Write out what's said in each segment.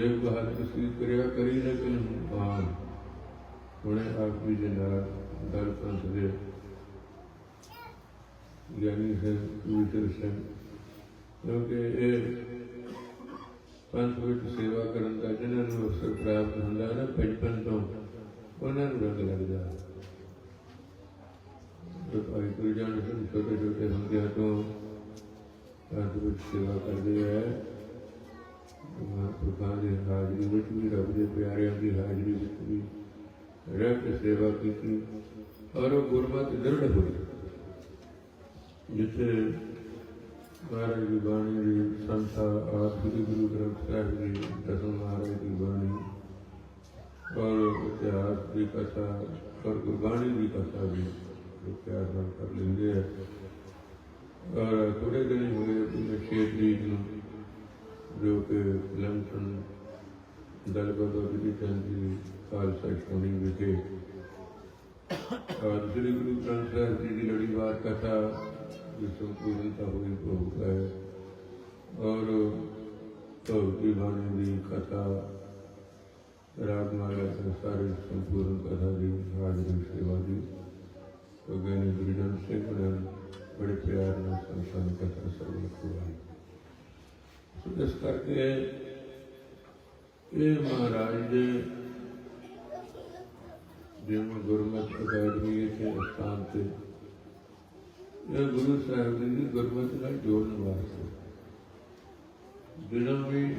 ਇਹ ਬਾਤ ਤੁਸੀਂ ਕਰਿਆ ਕਰੀ ਲੇਕਿਨ ਬਾਣ ਹੁਣੇ ਆਪ ਵੀ ਦੇ ਨਾਲ ਦਲ ਪੰਥ ਦੇ ਗਿਆਨੀ ਹੈ ਪਵਿੱਤਰ ਸਿੰਘ ਕਿਉਂਕਿ ਇਹ ਪੰਥ ਵਿੱਚ ਸੇਵਾ ਕਰਨ ਦਾ ਜਿਹਨਾਂ ਨੂੰ ਅਵਸਰ ਪ੍ਰਾਪਤ ਹੁੰਦਾ ਨਾ ਬਚਪਨ ਤੋਂ, ਉਹਨਾਂ ਨੂੰ ਰੰਗ ਲੱਗਦਾ। ਹੈ ਜੋ ਭਾਈ ਗੁਰੂ ਜਾਨ ਸਿੰਘ ਛੋਟੇ ਛੋਟੇ ਹੁੰਦਿਆਂ ਤੋਂ ਪੰਥ ਵਿੱਚ ਸੇਵਾ ਕਰਦੇ ਹੈ ਮਹਾਂਪੁਰਖਾਂ ਦੀ ਹਾਜ਼ਰੀ ਵਿੱਚ ਵੀ ਰੱਬ ਦੇ ਪਿਆਰਿਆਂ ਦੀ ਹਾਜ਼ਰੀ ਵਿੱਚ ਵੀ ਰਹਿ ਕੇ ਸੇਵਾ ਕੀਤੀ ਔਰ ਉਹ ਗੁਰਮਤਿ ਦ੍ਰਿੜ ਹੋਈ। ਜਿੱਥੇ ਮਹਾਰਾਜ ਦੀ ਬਾਣੀ ਦੀ ਸੰਸਾ ਆਪ ਸ੍ਰੀ ਗੁਰੂ ਗ੍ਰੰਥ ਸਾਹਿਬ ਦੀ ਦਸਮ ਮਹਾਰਾਜ ਦੀ ਬਾਣੀ, ਔਰ ਇਤਿਹਾਸ ਦੀ ਕਥਾ, ਔਰ ਗੁਰਬਾਣੀ ਦੀ ਕਥਾ ਵੀ ਲੋਕ ਪਿਆਰ ਨਾਲ ਕਰ ਲੈਂਦੇ ਆ। ਔਰ ਥੋੜੇ ਦਿਨ ਹੋਏ ਆਪਣੇ ਛੇ ਤਰੀਕ ਨੂੰ ਜੋ ਕਿ ਲੰਡਨ ਦਲਬਦੋ ਦੀ ਚੰਦੀ ਖਾਲਸਾ ਸ਼ੋਣੀ ਵਿਖੇ ਔਰ ਸ੍ਰੀ ਗੁਰੂ ਗ੍ਰੰਥ ਸਾਹਿਬ ਜੀ ਦੀ ਲੜੀਵਾਰ ਕਥਾ ਜਿਸ ਤੋਂ ਪੂਰਨਤਾ ਹੋਈ ਭੋਗ ਹੈ ਔਰ ਭਗਤੀ ਬਾਣੀ ਦੀ ਕਥਾ ਰਾਗ ਮਾਲਾ ਦੇ ਸਾਰੇ ਸੰਪੂਰਨ ਕਥਾ ਦੀ ਹਾਜ਼ਰੀ ਸੇਵਾ ਦੀ ਤੋ ਗਏ ਗੁਰੂ ਜਨ ਸਿੰਘ ਨੇ ਬੜੇ ਪਿਆਰ ਨਾਲ ਸੰਸਾਨ ਕਥਾ ਸਰਵ ਕਰਵਾਈ ਸੋ ਇਸ ਕਰਕੇ ਇਹ ਮਹਾਰਾਜ ਦੇ ਜਿਵੇਂ ਗੁਰਮਤਿ ਅਕੈਡਮੀ ਦੇ ਸਥਾਨ ਤੇ ਇਹ ਗੁਰੂ ਸਾਹਿਬ ਜੀ ਦੀ ਗੁਰਮਤਿ ਨਾਲ ਜੋੜਨ ਵਾਸਤੇ ਜਿਹੜਾ ਵੀ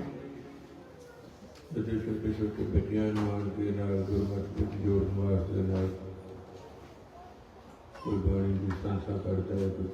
ਜਿਹੜੇ ਛੋਟੇ ਛੋਟੇ ਬੱਚਿਆਂ ਨੂੰ ਆਣ ਕੇ ਨਾਲ ਗੁਰਮਤਿ ਵਿੱਚ ਜੋੜਨ ਵਾਸਤੇ ਨਾਲ ਕੋਈ ਬਾਣੀ ਦੀ ਸੰਸਾ ਕਰਦਾ ਹੈ ਕੋਈ